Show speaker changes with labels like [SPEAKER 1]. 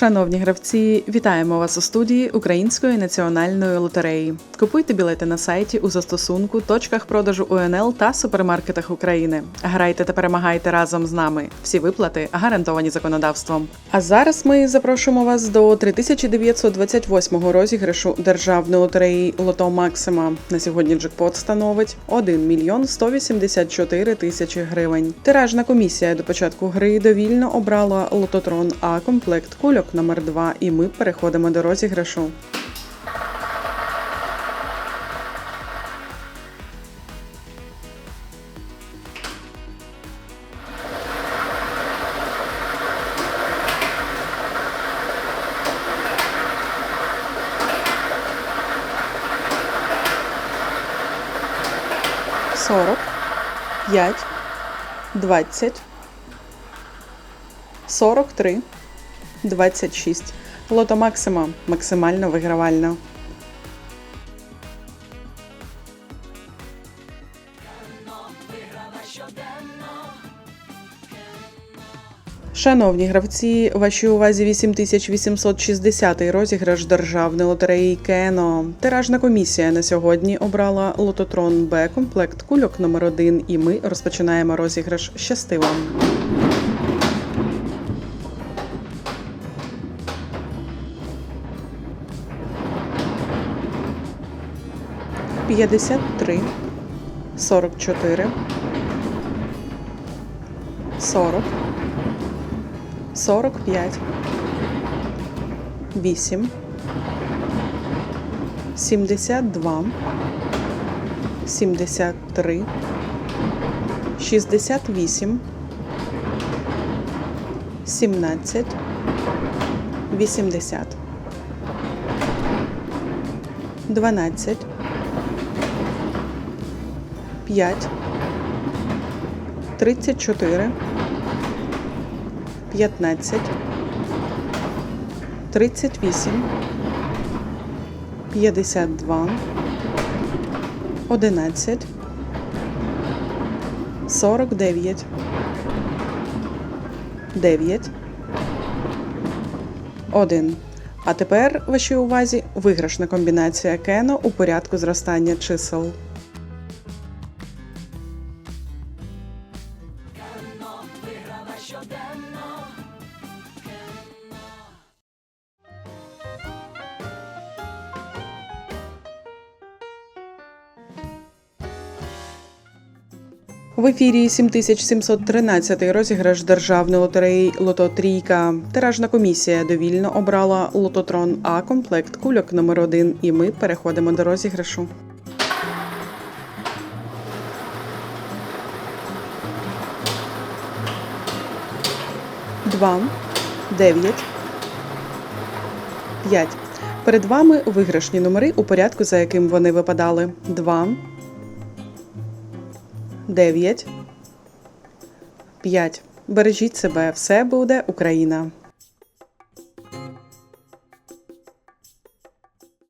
[SPEAKER 1] Шановні гравці, вітаємо вас у студії Української національної лотереї. Купуйте білети на сайті у застосунку, точках продажу УНЛ та супермаркетах України. Грайте та перемагайте разом з нами. Всі виплати гарантовані законодавством. А зараз ми запрошуємо вас до 3928 розіграшу державної лотереї Лото Максима. На сьогодні джекпот становить 1 мільйон 184 тисячі гривень. Тиражна комісія до початку гри довільно обрала лототрон А комплект кульок номер 2 і ми переходимо до розіграшу. Сорок, п'ять, двадцять, сорок три, 26. Лото Максима максимально вигравальна. Шановні гравці, вашій увазі 8860 розіграш державної лотереї Кено. Тиражна комісія на сьогодні обрала лототрон Б комплект кульок номер 1 і ми розпочинаємо розіграш щастиво. 53, 44, 40, 45, 8, 72, 73, 68, 17, 80. 12 5, 34, 15, 38, 52, 11, 49, 9, 1. А тепер вашій увазі виграшна комбінація Кено у порядку зростання чисел. В ефірі 7713 розіграш державної лотереї Лото Трійка. Тиражна комісія довільно обрала лототрон А комплект кульок номер 1 і ми переходимо до розіграшу. Два, дев'ять, п'ять. Перед вами виграшні номери у порядку, за яким вони випадали. 2, 9, 5. Бережіть себе, все буде Україна.